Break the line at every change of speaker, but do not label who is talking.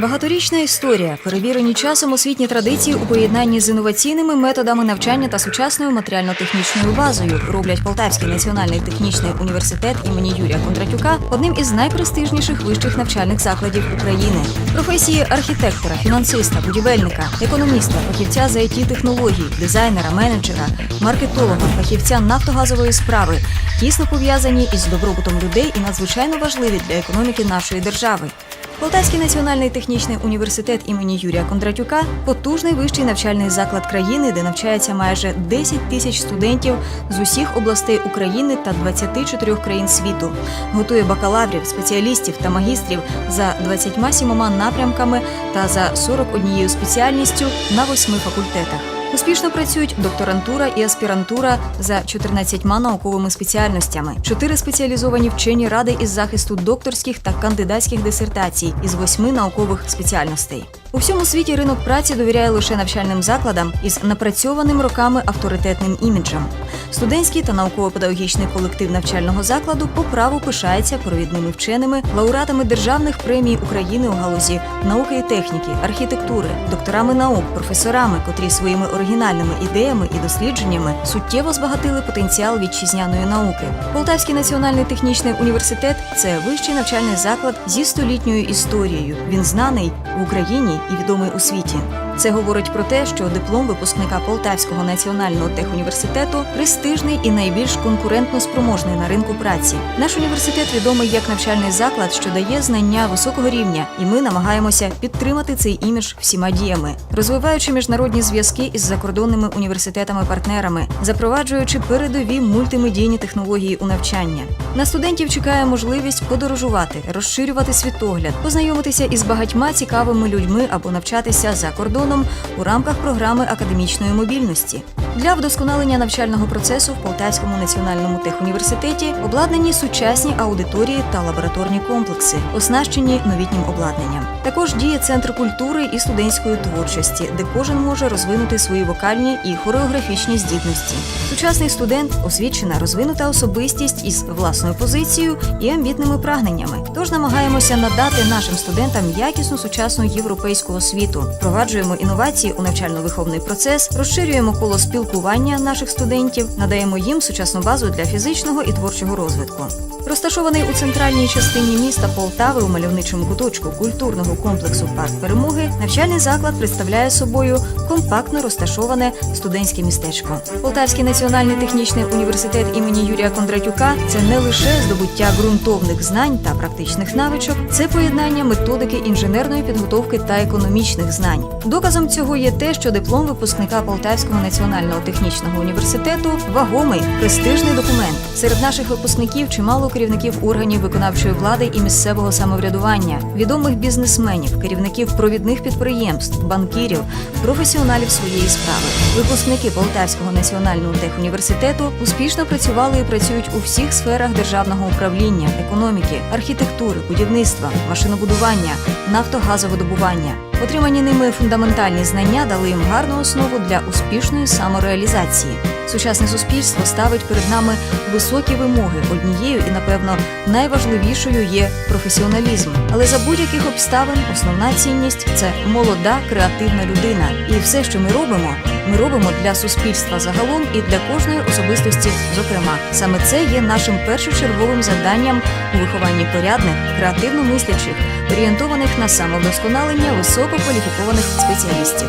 Багаторічна історія, перевірені часом освітні традиції у поєднанні з інноваційними методами навчання та сучасною матеріально-технічною базою роблять Полтавський національний технічний університет імені Юрія Кондратюка одним із найпрестижніших вищих навчальних закладів України. Професії архітектора, фінансиста, будівельника, економіста, фахівця з it технологій, дизайнера, менеджера, маркетолога, фахівця нафтогазової справи тісно пов'язані із добробутом людей і надзвичайно важливі для економіки нашої держави. Полтавський національний технічний університет імені Юрія Кондратюка потужний вищий навчальний заклад країни, де навчається майже 10 тисяч студентів з усіх областей України та 24 країн світу. Готує бакалаврів, спеціалістів та магістрів за 27 напрямками та за 41 спеціальністю на 8 факультетах. Успішно працюють докторантура і аспірантура за 14 науковими спеціальностями, чотири спеціалізовані вчені ради із захисту докторських та кандидатських дисертацій із восьми наукових спеціальностей. У всьому світі ринок праці довіряє лише навчальним закладам із напрацьованим роками авторитетним іміджем. Студентський та науково-педагогічний колектив навчального закладу по праву пишається провідними вченими, лауреатами державних премій України у галузі науки і техніки, архітектури, докторами наук, професорами, котрі своїми оригінальними ідеями і дослідженнями суттєво збагатили потенціал вітчизняної науки. Полтавський національний технічний університет це вищий навчальний заклад зі столітньою історією. Він знаний в Україні і відомий у світі. Це говорить про те, що диплом випускника Полтавського національного техуніверситету престижний і найбільш конкурентно спроможний на ринку праці. Наш університет відомий як навчальний заклад, що дає знання високого рівня, і ми намагаємося підтримати цей імідж всіма діями, розвиваючи міжнародні зв'язки із закордонними університетами-партнерами, запроваджуючи передові мультимедійні технології у навчання. На студентів чекає можливість подорожувати, розширювати світогляд, познайомитися із багатьма цікавими людьми або навчатися за кордоном у рамках програми академічної мобільності. Для вдосконалення навчального процесу в Полтавському національному техуніверситеті обладнані сучасні аудиторії та лабораторні комплекси, оснащені новітнім обладнанням. Також діє центр культури і студентської творчості, де кожен може розвинути свої вокальні і хореографічні здібності. Сучасний студент освічена, розвинута особистість із власною позицією і амбітними прагненнями. Тож намагаємося надати нашим студентам якісну сучасну європейську освіту, впроваджуємо інновації у навчально-виховний процес, розширюємо коло спілкування наших студентів, надаємо їм сучасну базу для фізичного і творчого розвитку. Розташований у центральній частині міста Полтави у мальовничому куточку культурного комплексу Парк Перемоги, навчальний заклад представляє собою компактно розташоване студентське містечко. Полтавський національний технічний університет імені Юрія Кондратюка це не лише здобуття ґрунтовних знань та практичних навичок, це поєднання методики інженерної підготовки та економічних знань. Доказом цього є те, що диплом випускника Полтавського національного технічного університету вагомий престижний документ. Серед наших випускників чимало керівників органів виконавчої влади і місцевого самоврядування, відомих бізнесменів, керівників провідних підприємств, банкірів, професіоналів своєї справи. Випускники Полтавського національного техуніверситету успішно працювали і працюють у всіх сферах державного управління, економіки, архітектури, будівництва, машинобудування, нафтогазовидобування. Отримані ними фундаментальні знання дали їм гарну основу для успішної самореалізації. Сучасне суспільство ставить перед нами високі вимоги. Однією і, напевно, найважливішою є професіоналізм. Але за будь-яких обставин основна цінність це молода креативна людина. І все, що ми робимо, ми робимо для суспільства загалом і для кожної особистості. Зокрема, саме це є нашим першочерговим завданням у вихованні порядних, креативно мислячих, орієнтованих на самовдосконалення висококваліфікованих спеціалістів.